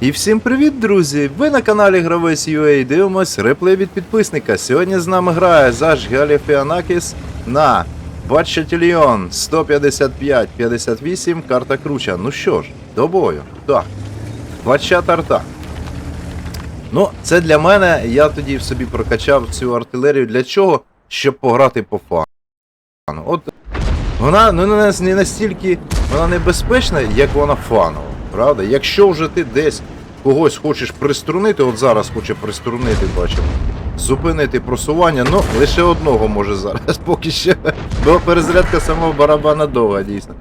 І всім привіт, друзі! Ви на каналі Гравець UA дивимось реплей від підписника. Сьогодні з нами грає Заш Галіфіанакіс на Батчатільйон 155-58, карта круча. Ну що ж, до бою. Так. Бача тарта. Ну, це для мене. Я тоді собі прокачав цю артилерію. Для чого? Щоб пограти по фану. От вона ну, не настільки вона небезпечна, як вона фанова. Правда? Якщо вже ти десь когось хочеш приструнити, от зараз хоче приструнити, бачимо, зупинити просування, ну лише одного може зараз, поки ще. Бо перезарядка самого барабана довга, дійсно.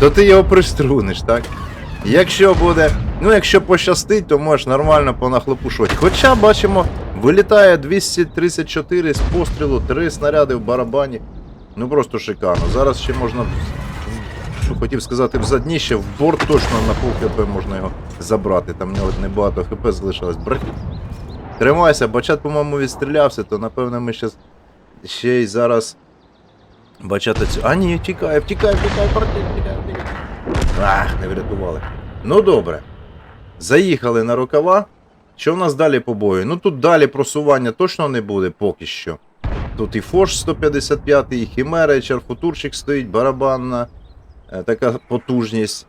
То ти його приструниш, так? Якщо буде, ну якщо пощастить, то можеш нормально понахлопушувати. Хоча бачимо, вилітає 234 з пострілу, 3 снаряди в барабані. Ну просто шикарно. Зараз ще можна, що хотів сказати, в задніще, в борт точно на пол хп можна його забрати. Там в нього небагато хп залишилось. Брехні. Тримайся, бачат, по-моєму, відстрілявся, то напевно ми ще, ще й зараз. Бачата цю. А ні, тікає, втікає, втікає, партій, втікає, втікає. Ах, не врятували. Ну добре. Заїхали на рукава. Що в нас далі по бою? Ну тут далі просування точно не буде поки що. Тут і Фош 155, і Хімера, і Чарфутурчик стоїть, барабанна така потужність.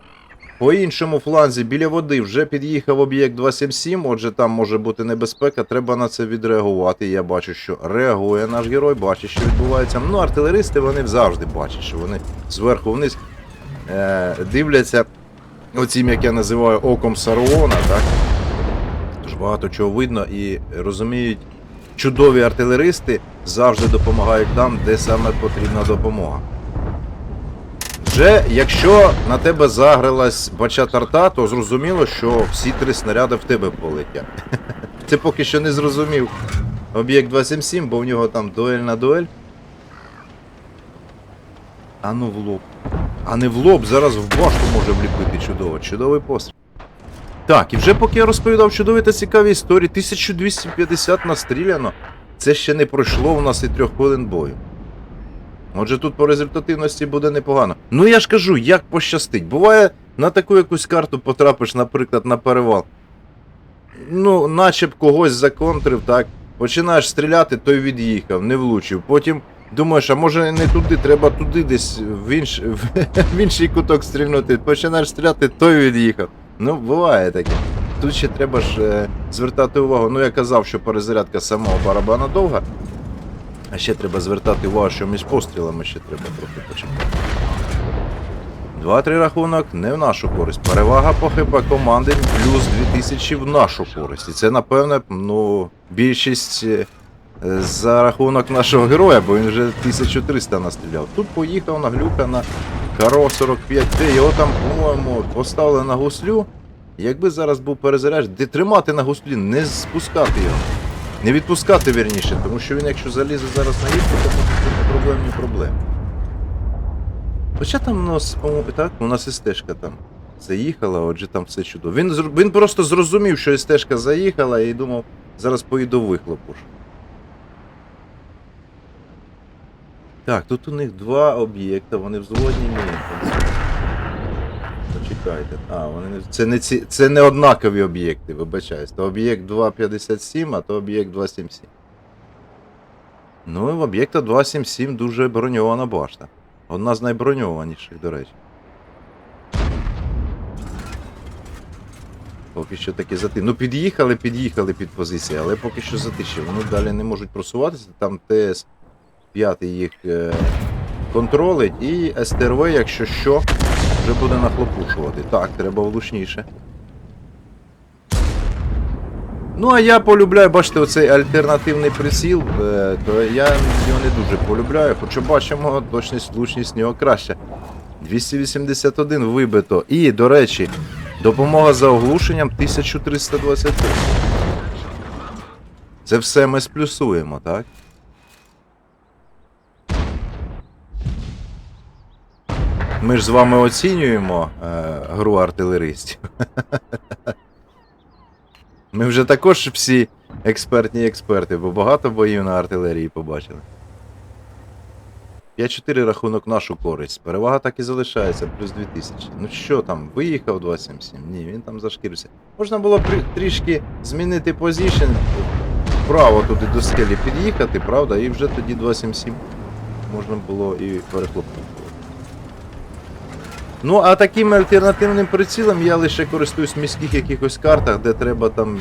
По іншому фланзі біля води вже під'їхав об'єкт 277, отже там може бути небезпека, треба на це відреагувати. Я бачу, що реагує наш герой, бачить, що відбувається. Ну, артилеристи вони завжди бачать, що вони зверху вниз е, дивляться оцім, як я називаю, оком Саруона, так? Тож багато чого видно і розуміють, чудові артилеристи завжди допомагають там, де саме потрібна допомога. Вже якщо на тебе загралась бача тарта, то зрозуміло, що всі три снаряди в тебе полетять. Це поки що не зрозумів об'єкт 277, бо в нього там дуель на дуель. А ну в лоб. А не в лоб, зараз в башту може вліпити чудово. Чудовий постріл. Так, і вже поки я розповідав чудові та цікаві історії, 1250 настріляно. Це ще не пройшло у нас і трьох хвилин бою. Отже, тут по результативності буде непогано. Ну я ж кажу, як пощастить. Буває, на таку якусь карту потрапиш, наприклад, на перевал. Ну, наче б когось законтрив, так. Починаєш стріляти, той від'їхав, не влучив. Потім думаєш, а може не туди, треба туди десь в, інш... в інший куток стрільнути. Починаєш стріляти, той від'їхав. Ну, буває таке. Тут ще треба ж е, звертати увагу. Ну, я казав, що перезарядка самого барабана довга. А ще треба звертати увагу, що між пострілами ще треба трохи почекати. 2-3 рахунок не в нашу користь. Перевага по хп команди плюс 2000 в нашу користь. І це, напевне, ну, більшість е, за рахунок нашого героя, бо він вже 1300 настріляв. Тут поїхав на глюка на Каро 45Т, його там, по-моєму, поставили на гуслю. Якби зараз був перезаряд, де тримати на гуслі, не спускати його. Не відпускати вірніше, тому що він, якщо залізе зараз на гірку, то будуть проблемні проблеми. Хоча там у нас, по-моєму, так, у нас і стежка там заїхала, отже там все чудово. Він, він просто зрозумів, що стежка заїхала і думав, зараз поїду вихлопу. ж. Так, тут у них два об'єкта, вони взводні ні. Почекайте. А, вони не. Це не ці. Це не однакові об'єкти, вибачаюсь. То об'єкт 257, а то об'єкт 277. Ну, і в об'єкта 277 дуже броньована башта. Одна з найброньованіших, до речі. Поки що таки зати. Ну, під'їхали, під'їхали під позиції, але поки що затиші. Вони далі не можуть просуватися. Там ТС 5 їх е, контролить, і СТРВ, якщо що, вже буде нахлопушувати. Так, треба влучніше. Ну, а я полюбляю, бачите, оцей альтернативний приціл, е, то я його не дуже полюбляю, хоча бачимо, точність, влучність нього краща. 281 вибито. І, до речі, допомога за оглушенням 1323. Це все ми сплюсуємо, так? Ми ж з вами оцінюємо е, гру артилеристів. Ми вже також всі експертні експерти, бо багато боїв на артилерії побачили. 5-4 рахунок нашу користь. Перевага так і залишається, плюс 2000. Ну що там, виїхав 277? Ні, він там зашкірився. Можна було трішки змінити позицію, вправо туди до скелі під'їхати, правда, і вже тоді 277 можна було і перехлопнути. Ну, а таким альтернативним прицілом я лише користуюсь в міських якихось картах, де треба там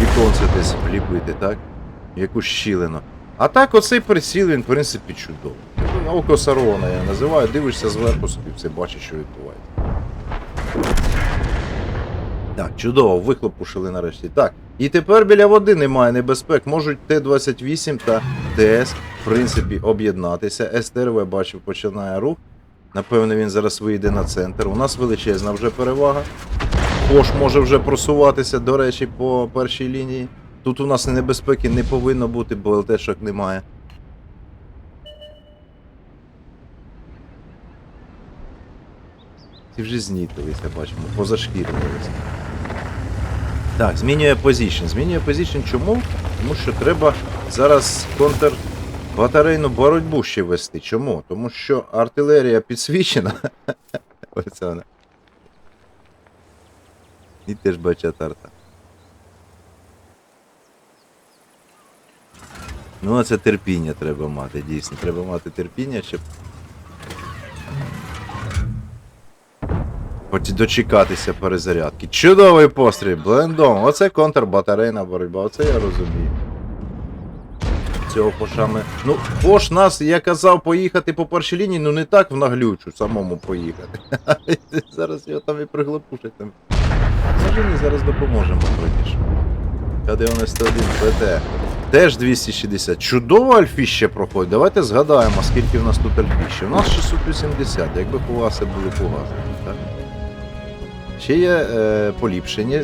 віконце десь вліпити, так? Якусь щілину. А так, оцей приціл, він, в принципі, чудовий. Ну, Око Сарона я називаю, дивишся зверху собі, все бачиш, що відбувається. Так, чудово, вихлопушили нарешті. Так. І тепер біля води немає небезпек. Можуть Т-28 та ТС, в принципі, об'єднатися. СТРВ, бачив, починає рух. Напевно, він зараз вийде на центр. У нас величезна вже перевага. Кош може вже просуватися, до речі, по першій лінії. Тут у нас небезпеки не повинно бути, бо ЛТшок немає. Ці вже знітилися, бачимо, позашкірювалися. Так, змінює позицію. Змінює позицію чому? Тому що треба зараз контр батарейну боротьбу ще вести. Чому? Тому що артилерія підсвічена. Оце вона. І теж бачать арта. Ну, а це терпіння треба мати, дійсно. Треба мати терпіння, щоб. Дочекатися перезарядки. Чудовий постріл, блендом. Оце контрбатарейна боротьба, оце я розумію. Цього пошами. Ну, Пош нас, я казав, поїхати по першій лінії, ну не так в наглючу самому поїхати. Зараз його там і приглопушать. Може зараз допоможемо вроді. К91 ПТ. Теж 260. Чудово альфіще проходить. Давайте згадаємо, скільки в нас тут альфіще. У нас 680, якби фугаси були фугаси. Так? Ще є е, поліпшені. Е,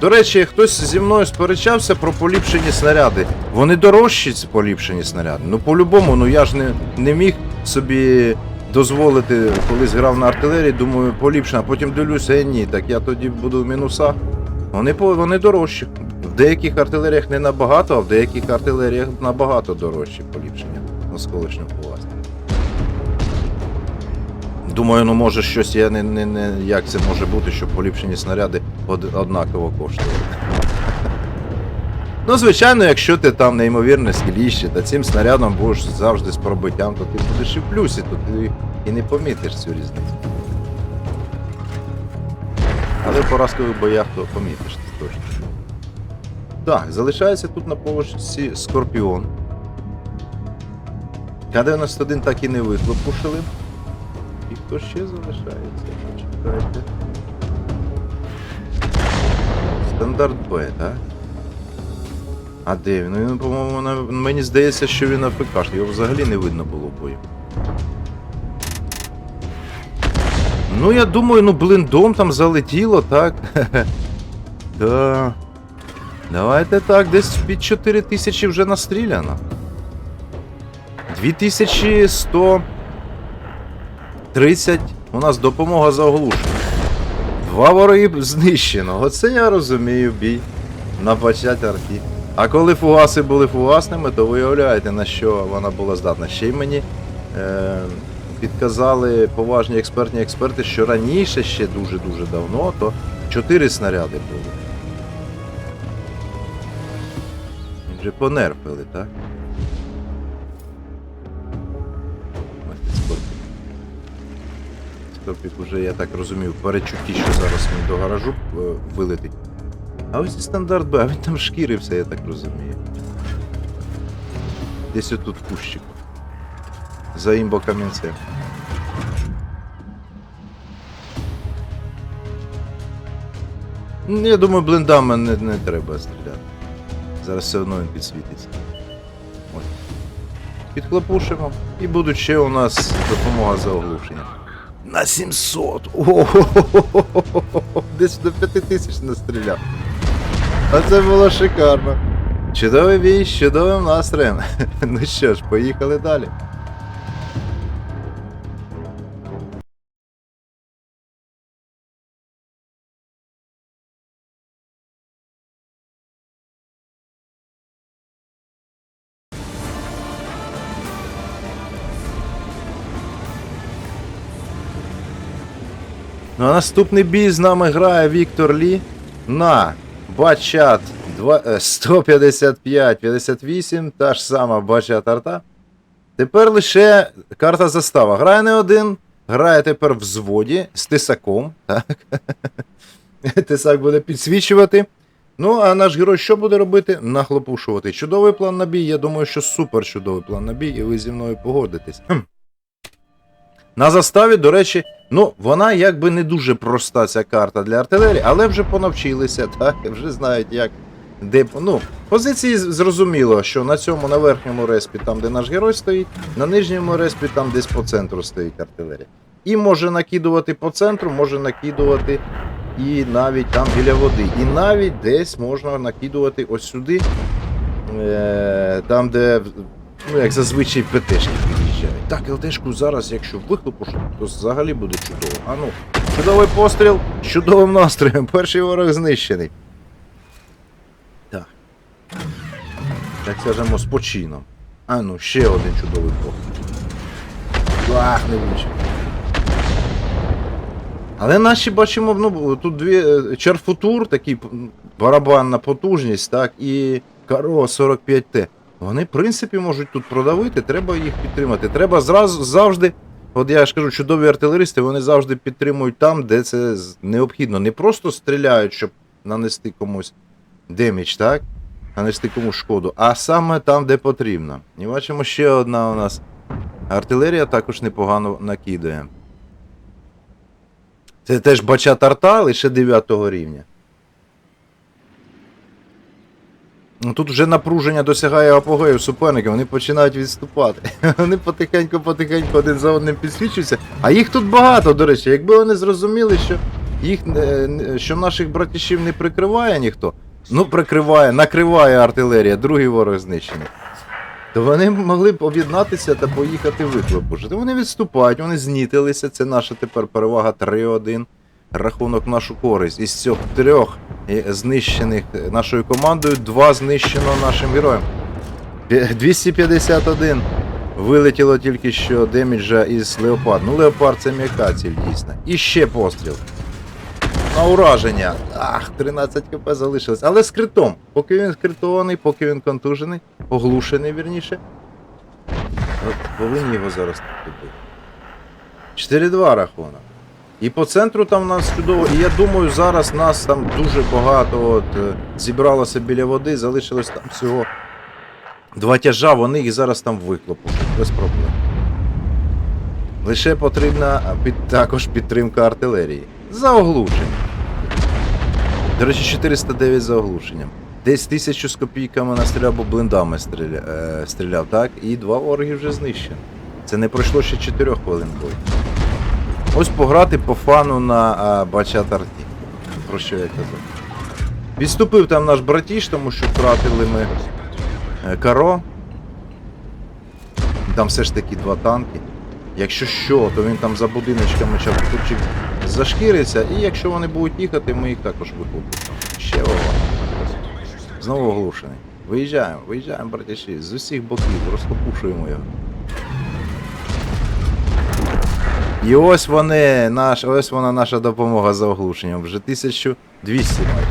До речі, хтось зі мною сперечався про поліпшені снаряди. Вони дорожчі, ці поліпшені снаряди. Ну, по-любому, ну я ж не, не міг собі дозволити, колись грав на артилерії, думаю, поліпшено, а потім дивлюся, е, ні, так я тоді буду в мінусах. Вони, вони дорожчі. В деяких артилеріях не набагато, а в деяких артилеріях набагато дорожчі поліпшення осколочного власне. Думаю, ну може щось я не, не, не як це може бути, щоб поліпшені снаряди од, однаково коштували. Ну, звичайно, якщо ти там неймовірне скіліще та цим снарядом будеш завжди з пробиттям, то ти будеш і в плюсі, то ти і не помітиш цю різницю. Але в поразкових боях то помітиш це точно. Так, залишається тут на поверхні Скорпіон. К-91 так і не вихлопушили. І хто ще залишається? Почекайте. Стандарт Б, так? А де він? Ну, Він, по-моєму, на... мені здається, що він АФК, його взагалі не видно було бою. Ну, я думаю, ну блиндом там залетіло, так? Да. Давайте так, десь під 4000 вже настріляно. 2130 у нас допомога за оглушення. Два вороги знищено. Оце я розумію бій на початку арті. А коли фугаси були фугасними, то виявляєте, на що вона була здатна. Ще й мені е, підказали поважні експертні експерти, що раніше, ще дуже-дуже давно, то 4 снаряди було. Їх Вже понерпили, так? Скорпік уже, я так розумію, в перечутті, що зараз він до гаражу е, вилетить. А ось і стандарт Б, а він там шкірився, я так розумію. Десь отут в кущику. За імбо камінцем. Ну, Я думаю, блиндами не, не треба стріляти. Зараз все одно він підсвітиться. Ось. Підхлопушимо. І будуть ще у нас допомога за оглушення. На 700! Ого! Десь до 5000 настріляв. А це було шикарно. Чудовий бій з чудовим настроєм. Ну що ж, поїхали далі. Ну а наступний бій з нами грає Віктор Лі на Бачат е, 155-58, та ж сама Бачат арта. Тепер лише карта застава. Грає не один, грає тепер в зводі з тисаком. Так? Тисак буде підсвічувати. Ну, а наш герой що буде робити? Нахлопушувати. Чудовий план на бій. Я думаю, що супер чудовий план на бій, і ви зі мною погодитесь. На заставі, до речі, ну, вона якби не дуже проста ця карта для артилерії, але вже понавчилися, так, вже знають, як. Де, ну, позиції зрозуміло, що на цьому на верхньому респі, там, де наш герой стоїть, на нижньому респі, там десь по центру стоїть артилерія. І може накидувати по центру, може накидувати і навіть там біля води. І навіть десь можна накидувати ось сюди, е, там, де, ну, як зазвичай ПТшки. Так, ЛТшку зараз, якщо вихлопушу, то взагалі буде чудово. А ну, чудовий постріл, з чудовим настроєм. Перший ворог знищений. Так. Так скажемо, спочином. А ну, ще один чудовий постріл. Ах, не влучив. Але наші бачимо, ну, тут дві е, Чарфутур, такий барабанна потужність, так, і Каро 45Т. Вони, в принципі, можуть тут продавити, треба їх підтримати. Треба зразу завжди, от я ж кажу, чудові артилеристи, вони завжди підтримують там, де це необхідно. Не просто стріляють, щоб нанести комусь демідж, так? Нанести комусь шкоду, а саме там, де потрібно. І бачимо, ще одна у нас артилерія також непогано накидає. Це теж бачат арта лише 9 рівня. Ну, Тут вже напруження досягає апогею суперники, вони починають відступати. Вони потихеньку-потихеньку один за одним підсвічуються. А їх тут багато, до речі. Якби вони зрозуміли, що їх не- що наших братішів не прикриває ніхто, ну прикриває, накриває артилерія, другий ворог знищений. То вони могли б об'єднатися та поїхати вихлопушити. Вони відступають, вони знітилися. Це наша тепер перевага 3-1. Рахунок в нашу користь. Із цих трьох знищених е, нашою командою, два знищено нашим героєм. 251 вилетіло тільки що деміджа із Леопард. Ну, Леопард це м'яка ціль дійсно. І ще постріл. На ураження. Ах, 13 кп залишилось. Але з критом. Поки він скритований, поки він контужений, оглушений, вірніше. От повинні його зараз добити. 4-2 рахунок. І по центру там у нас чудово. І я думаю, зараз нас там дуже багато от, е, зібралося біля води, залишилось там всього два тяжа, вони їх зараз там виклопушать, без проблем. Лише потрібна під, також підтримка артилерії. За оглушенням. До речі, 409 за оглушенням. Десь тисячу з копійками настріляв, бо блиндами стріля, е, стріляв, так? І два ворги вже знищені. Це не пройшло ще 4 хвилин бою. Ось пограти по фану на Бачат Арті. Про що я казав. Відступив там наш братіш, тому що втратили ми е, каро. Там все ж таки два танки. Якщо що, то він там за будиночками чапкурчик зашкіриться, і якщо вони будуть їхати, ми їх також вихопимо. Ще ова. Знову оглушений. Виїжджаємо, виїжджаємо, братіші, з усіх боків, розкопушуємо його. І ось вони, наш, ось вона наша допомога за оглушенням. Вже 1200 майже.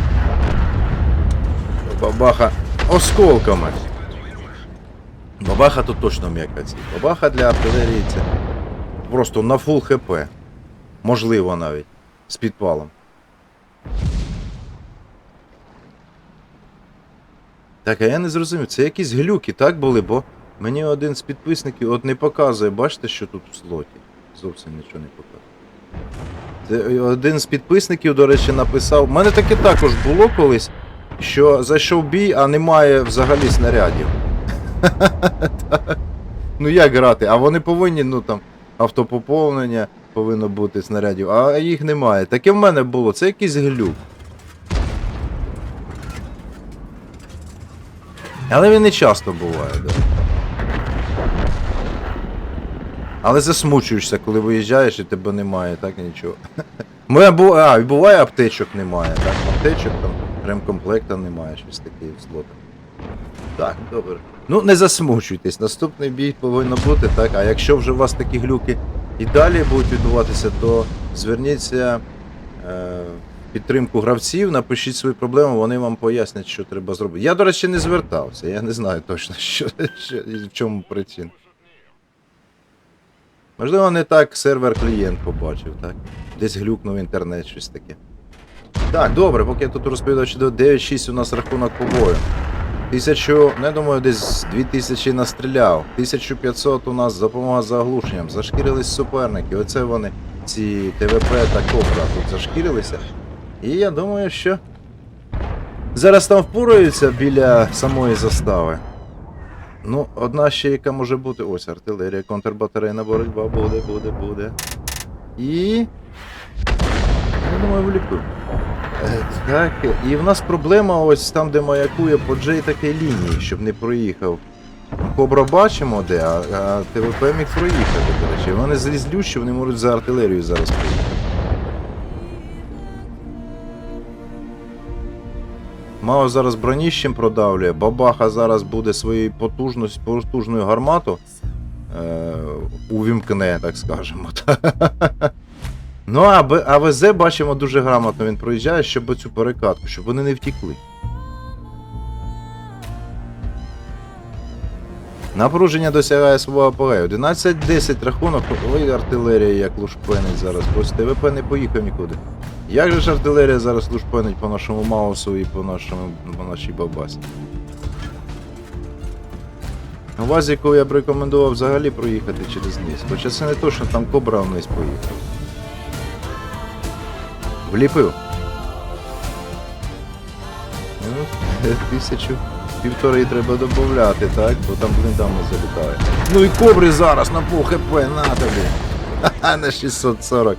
Бабаха осколками. Бабаха тут точно м'яка ціль. Бабаха для артилерії це просто на фул хп. Можливо навіть. З підпалом. Так, а я не зрозумів, це якісь глюки, так були, бо мені один з підписників от не показує, бачите, що тут в слоті. Зовсім нічого не показує. Один з підписників, до речі, написав. У мене таке також було колись, що зайшов бій, а немає взагалі снарядів. Ну як грати? А вони повинні, ну там, автопоповнення повинно бути снарядів, а їх немає. Таке в мене було, це якийсь глюк. Але він не часто буває, да. Але засмучуєшся, коли виїжджаєш і тебе немає, так нічого. Моя бу... А, буває аптечок немає, так? Аптечок там, ремкомплекта немає, щось таке в слотах. Так, добре. Ну, не засмучуйтесь, наступний бій повинно бути, так. А якщо вже у вас такі глюки і далі будуть відбуватися, то зверніться е, підтримку гравців, напишіть свої проблеми, вони вам пояснять, що треба зробити. Я, до речі, не звертався, я не знаю точно, що, що в чому причина. Можливо, не так сервер клієнт побачив, так? Десь глюкнув інтернет, щось таке. Так, добре, поки я тут розповідав, що 9-6 у нас рахунок по бою. Тисячу, не думаю, десь 2000 настріляв. 1500 у нас допомога за оглушенням. Зашкірились суперники. Оце вони, ці ТВП та Кобра тут зашкірилися. І я думаю, що зараз там впораються біля самої застави. Ну, одна ще яка може бути. Ось артилерія, контрбатарейна боротьба буде, буде, буде. І. Я думаю, вліплю. Е, Так, і в нас проблема ось там, де маякує по Джей такій лінії, щоб не проїхав. Кобра бачимо де, а, а ТВП міг проїхати, до речі. Вони злізлю, що вони можуть за артилерію зараз проїхати. Мао зараз броніщем продавлює, бабаха зараз буде потужність, потужну гармату е, увімкне, так скажемо. Ну, а, Б- а ВЗ бачимо дуже грамотно він проїжджає, щоб цю перекатку, щоб вони не втікли. Напруження досягає свого апогею. 11-10 рахунок, ой, артилерія як лушпенить зараз. Ось ТВП не поїхав нікуди. Як же ж артилерія зараз лушпенить по нашому Маусу і по, нашому, по нашій бабасі? Вазіку я б рекомендував взагалі проїхати через низ. Хоча це не то, що там кобра вниз поїхав. Вліпив. Ну, тисячу. Півтори треба додати, так? Бо там бліндам не залітає. Ну і кобри зараз на пол хп, на тобі. Ха-ха, на 640.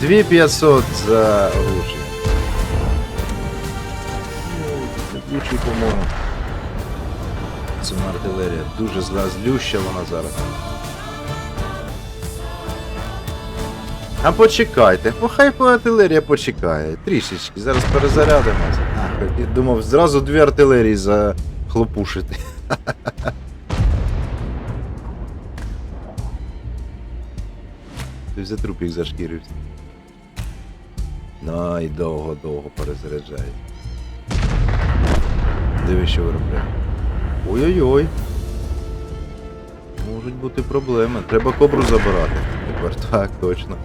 2500 за оружие. Лучший, по-моєму. Це артилерія. Дуже зла, злюща вона зараз. А почекайте, ну хай по артилерія почекає. Трішечки, зараз перезарядимося. Я думав, зразу дві артилерії захлопушити. Ти за трупік зашкірився. Ну і довго-довго перезаряджає. Диви, що виробляє. Ой-ой-ой. Можуть бути проблеми. Треба кобру забирати. Тепер так, точно.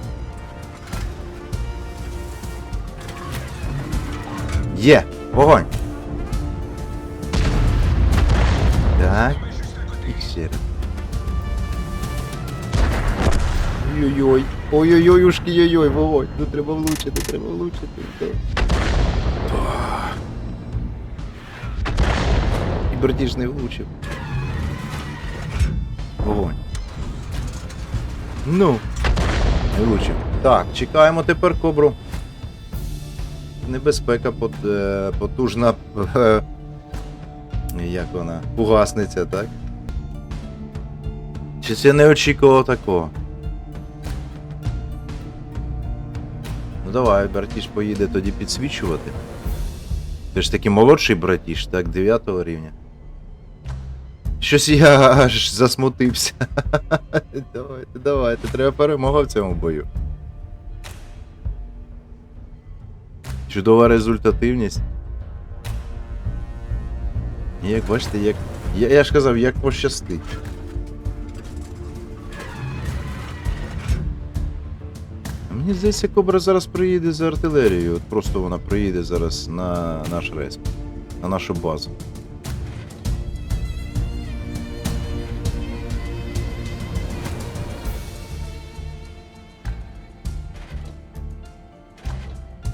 Є! Вогонь! Так. І. Ой-ой-ой. Ой-ой-ой, ушки ой-ой, вогонь. Ну треба влучити, треба влучити. І братіж не влучив. Вогонь. Ну. Не влучив. Так, чекаємо тепер кобру. Небезпека е, потужна. як вона? Пугасниця, так? Чи це не очікував такого? Давай, братіш поїде тоді підсвічувати. Ти ж таки молодший братіш, так, 9 рівня. Щось я аж засмутився. давайте, давайте, треба перемога в цьому бою. Чудова результативність. Як бачите, як. Я, я ж казав, як пощастить. Мені здається, Кобра зараз приїде за артилерією. От просто вона приїде зараз на наш рейс, на нашу базу.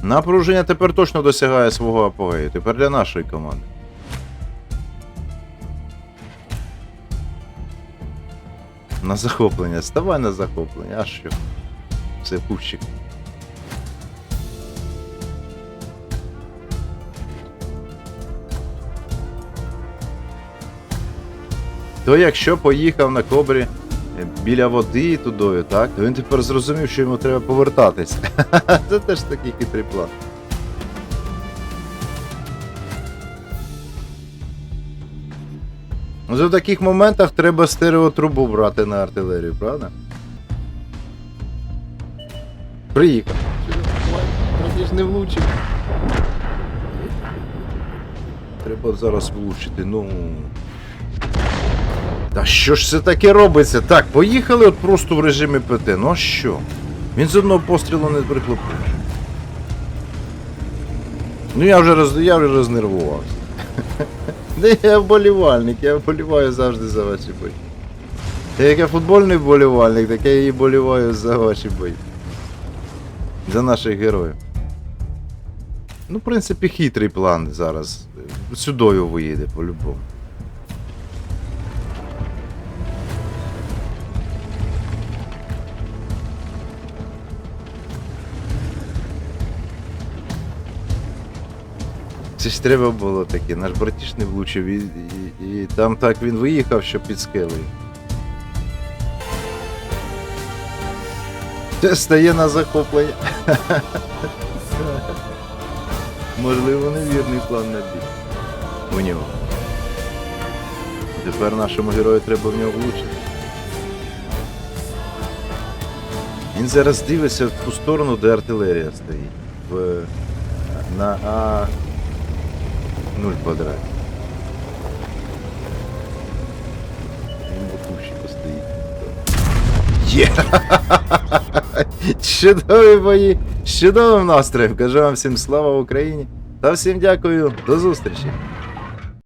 Напруження тепер точно досягає свого апогею. Тепер для нашої команди. На захоплення. Ставай на захоплення, а що? Це пущик. То якщо поїхав на кобрі е, біля води тудою, так, то він тепер зрозумів, що йому треба повертатись. Це теж такий хитрий план. Ну, За таких моментах треба стереотрубу брати на артилерію, правда? Приїхав. Вроді ж не влучив. Треба зараз влучити, ну. Та що ж це таке робиться? Так, поїхали от просто в режимі ПТ. Ну а що? Він з одного пострілу не прихлопив. Ну я вже роз... я вже рознервувався. Не я вболівальник, я вболіваю завжди за ваші бої. Я як я футбольний вболівальник, так я і вболіваю за ваші бої. За наших героїв. Ну, в принципі, хитрий план зараз. Сюдою виїде по-любому. Це ж треба було таке, наш братіш не влучив і, і, і там так він виїхав, що під скелею. Це стає на захоплення. Можливо, невірний план на бій. У нього. Тепер нашому герою треба в нього влучити. Він зараз дивиться в ту сторону, де артилерія стоїть. В, на А 0 квадраті. Він в кущику стоїть. Є! Чудові бої! З чудовим настроєм! Кажу вам всім слава Україні! Та всім дякую, до зустрічі!